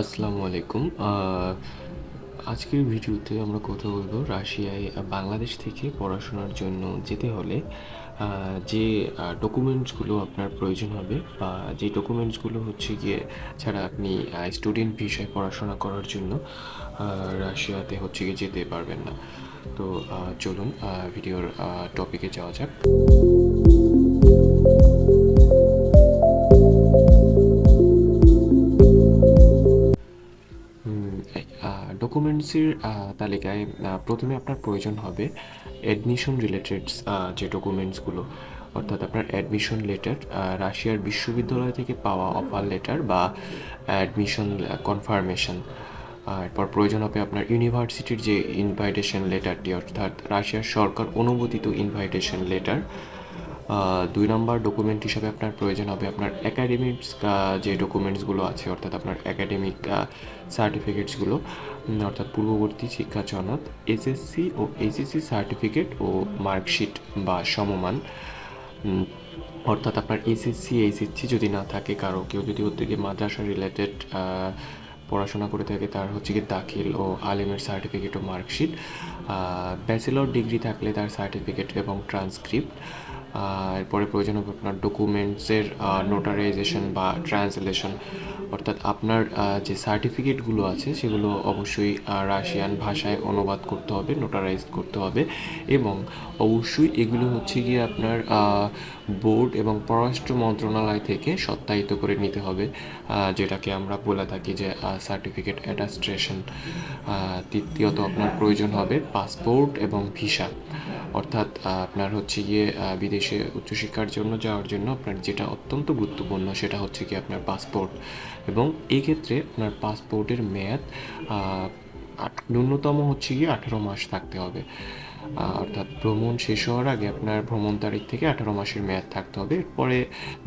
আসসালামু আলাইকুম আজকের ভিডিওতে আমরা কথা বলব রাশিয়ায় বাংলাদেশ থেকে পড়াশোনার জন্য যেতে হলে যে ডকুমেন্টসগুলো আপনার প্রয়োজন হবে বা যে ডকুমেন্টসগুলো হচ্ছে গিয়ে ছাড়া আপনি স্টুডেন্ট ভিসায় পড়াশোনা করার জন্য রাশিয়াতে হচ্ছে গিয়ে যেতে পারবেন না। তো চলুন ভিডিওর টপিকে যাওয়া যাক। ডকুমেন্টসের তালিকায় প্রথমে আপনার প্রয়োজন হবে অ্যাডমিশন রিলেটেড যে ডকুমেন্টসগুলো অর্থাৎ আপনার অ্যাডমিশন লেটার রাশিয়ার বিশ্ববিদ্যালয় থেকে পাওয়া অফার লেটার বা অ্যাডমিশন কনফার্মেশন এরপর প্রয়োজন হবে আপনার ইউনিভার্সিটির যে ইনভাইটেশন লেটারটি অর্থাৎ রাশিয়ার সরকার অনুমোদিত ইনভাইটেশন লেটার দুই নম্বর ডকুমেন্ট হিসাবে আপনার প্রয়োজন হবে আপনার একাডেমিক্স যে ডকুমেন্টসগুলো আছে, অর্থাৎ আপনার একাডেমিক সার্টিফিকেটসগুলো অর্থাৎ পূর্ববর্তী শিক্ষা সনদ এসএসসি ও এইচএসসি সার্টিফিকেট ও মার্কশিট বা সমমান। অর্থাৎ আপনার এসএসসি এইচএসসি যদি না থাকে, কারও কেউ যদি ওর থেকে মাদ্রাসা রিলেটেড পড়াশোনা করে থাকে, তার হচ্ছে কি দাখিল ও আলিমের সার্টিফিকেট ও মার্কশিট ব্যাচেলর ডিগ্রি থাকলে তার সার্টিফিকেট এবং ট্রান্সক্রিপ্ট এরপরে প্রয়োজন হবে আপনার ডকুমেন্টসের নোটারাইজেশন বা ট্রান্সলেশন অর্থাৎ আপনার যে সার্টিফিকেটগুলো আছে, সেগুলো অবশ্যই রাশিয়ান ভাষায় অনুবাদ করতে হবে নোটারাইজ করতে হবে। এবং অবশ্যই এগুলো হচ্ছে গিয়ে আপনার বোর্ড এবং পররাষ্ট্র মন্ত্রণালয় থেকে সত্যায়িত করে নিতে হবে যেটাকে আমরা বলে থাকি যে সার্টিফিকেট অ্যাটাস্ট্রেশন তৃতীয়ত আপনার প্রয়োজন হবে পাসপোর্ট এবং ভিসা অর্থাৎ আপনার হচ্ছে গিয়ে বিদেশে উচ্চশিক্ষার জন্য যাওয়ার জন্য আপনার যেটা অত্যন্ত গুরুত্বপূর্ণ সেটা হচ্ছে কি আপনার পাসপোর্ট এবং এই ক্ষেত্রে আপনার পাসপোর্টের মেয়াদ ন্যূনতম হচ্ছে গিয়ে আঠারো মাস থাকতে হবে। অর্থাৎ ভ্রমণ শেষ হওয়ার আগে আপনার ভ্রমণ তারিখ থেকে আঠারো মাসের মেয়াদ থাকতে হবে। এরপরে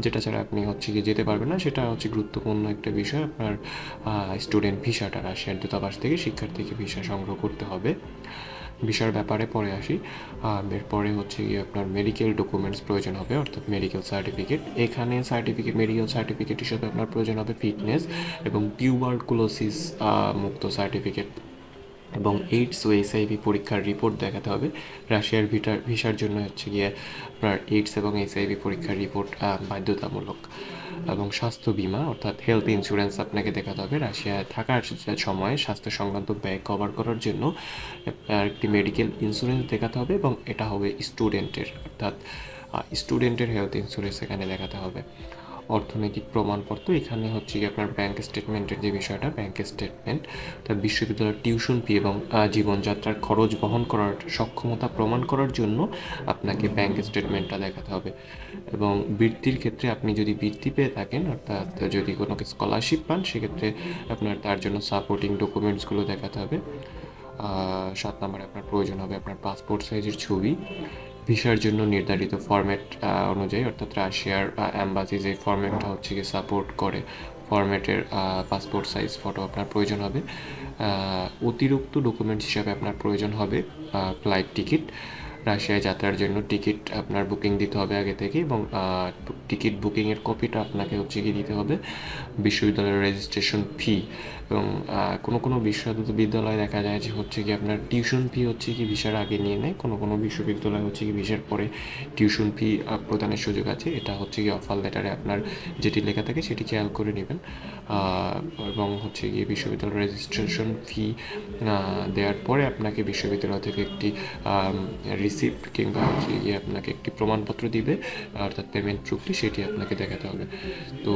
যেটা ছাড়া আপনি হচ্ছে গিয়ে যেতে পারবেন না, সেটা হচ্ছে গুরুত্বপূর্ণ একটা বিষয়, আপনার স্টুডেন্ট ভিসাটা রাশিয়ার দূতাবাস থেকে শিক্ষার্থীকে ভিসা সংগ্রহ করতে হবে। ভিসার ব্যাপারে পরে আসি। এরপরে হচ্ছে গিয়ে আপনার মেডিকেল ডকুমেন্টস প্রয়োজন হবে, অর্থাৎ মেডিকেল সার্টিফিকেট এখানে সার্টিফিকেট মেডিকেল সার্টিফিকেট হিসেবে আপনার প্রয়োজন হবে ফিটনেস এবং টিউবারকুলোসিস মুক্ত সার্টিফিকেট এবং এইডস ও এসআইভি পরীক্ষার রিপোর্ট দেখাতে হবে। রাশিয়ার ভিটার ভিসার জন্য হচ্ছে গিয়ে আপনার এইডস এবং এসআইভি পরীক্ষার রিপোর্ট বাধ্যতামূলক। এবং স্বাস্থ্য বীমা, অর্থাৎ হেলথ ইন্স্যুরেন্স আপনাকে দেখাতে হবে। রাশিয়ায় থাকার সময় স্বাস্থ্য সংক্রান্ত ব্যয় কভার করার জন্য একটি মেডিকেল ইন্স্যুরেন্স দেখাতে হবে এবং এটা হবে স্টুডেন্টের, অর্থাৎ স্টুডেন্টের হেলথ ইন্স্যুরেন্স এখানে দেখাতে হবে। অর্থনৈতিক প্রমাণপত্র, এখানে হচ্ছে কি আপনার ব্যাংক স্টেটমেন্টের যে বিষয়টা ব্যাংক স্টেটমেন্ট তা বিশ্ববিদ্যালয়ের টিউশন ফি এবং জীবনযাত্রার খরচ বহন করার সক্ষমতা প্রমাণ করার জন্য আপনাকে ব্যাংক স্টেটমেন্টটা দেখাতে হবে। এবং বৃত্তির ক্ষেত্রে আপনি যদি বৃত্তি পেয়ে থাকেন, অর্থাৎ যদি কোনো স্কলারশিপ পান, সেক্ষেত্রে আপনার তার জন্য সাপোর্টিং ডকুমেন্টসগুলো দেখাতে হবে। সাত নম্বরে আপনার প্রয়োজন হবে আপনার পাসপোর্ট সাইজের ছবি। ভিসার জন্য নির্ধারিত ফরম্যাট অনুযায়ী, অর্থাৎ রাশিয়ার অ্যাম্বাসি যে ফরম্যাটটা হচ্ছে গিয়ে সাপোর্ট করে ফরম্যাটের পাসপোর্ট সাইজ ফটো আপনার প্রয়োজন হবে। অতিরিক্ত ডকুমেন্টস হিসাবে আপনার প্রয়োজন হবে ফ্লাইট টিকিট রাশিয়ায় যাত্রার জন্য টিকিট আপনার বুকিং দিতে হবে আগে থেকে এবং টিকিট বুকিংয়ের কপিটা আপনাকে হচ্ছে গিয়ে দিতে হবে বিশ্ববিদ্যালয়ের রেজিস্ট্রেশন ফি এবং কোনো কোনো বিশ্ববিদ্যালয়ে দেখা যায় যে হচ্ছে কি আপনার টিউশন ফি হচ্ছে কি ভিসার আগে নিয়ে নেয়, কোনো কোনো বিশ্ববিদ্যালয় হচ্ছে কি ভিসার পরে টিউশন ফি প্রদানের সুযোগ আছে, এটা হচ্ছে কি অফার লেটারে আপনার যেটি লেখা থাকে সেটি খেয়াল করে নেবেন এবং হচ্ছে গিয়ে বিশ্ববিদ্যালয়ের রেজিস্ট্রেশন ফি দেওয়ার পরে আপনাকে বিশ্ববিদ্যালয় থেকে একটি রিসিপ্ট কিংবা হচ্ছে গিয়ে আপনাকে একটি প্রমাণপত্র দিবে অর্থাৎ পেমেন্ট প্রুফটি সেটি আপনাকে দেখাতে হবে। তো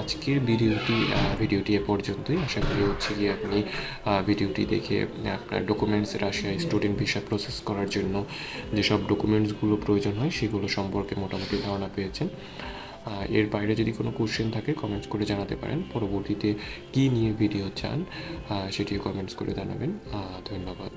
আজকের ভিডিওটি ভিডিওটি এ পর্যন্তই। আশা করি হচ্ছে গিয়ে আপনি ভিডিওটি দেখে আপনার ডকুমেন্টস রাশিয়ায় স্টুডেন্ট ভিসা প্রসেস করার জন্য যেসব ডকুমেন্টসগুলো প্রয়োজন হয়, সেগুলো সম্পর্কে মোটামুটি ধারণা পেয়েছেন। এর বাইরে যদি কোনো কোশ্চেন থাকে কমেন্টস করে জানাতে পারেন। পরবর্তীতে কী নিয়ে ভিডিও চান সেটিও কমেন্টস করে জানাবেন। ধন্যবাদ।